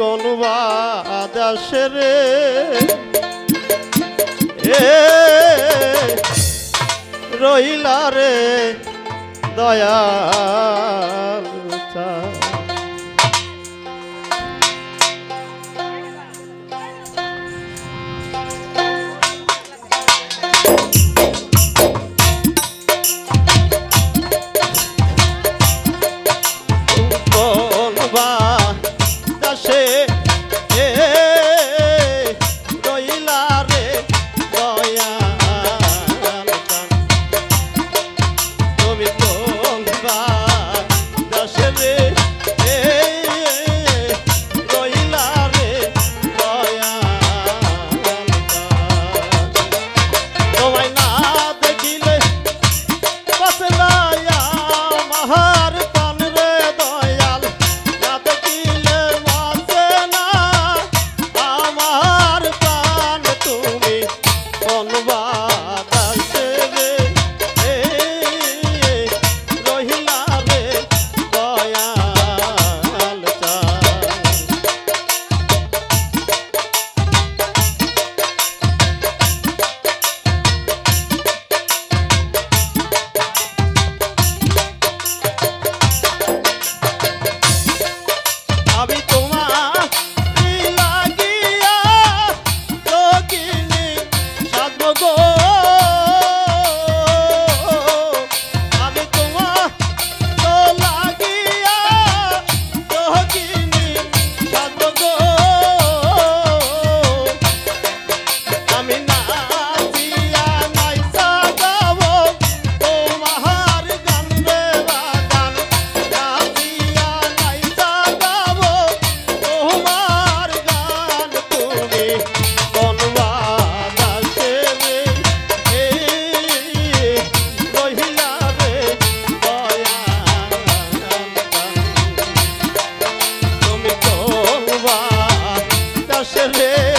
কোন বাদাসে এ রইলা রে দয়াল দয়াল তুমি কোন বাদাসে রে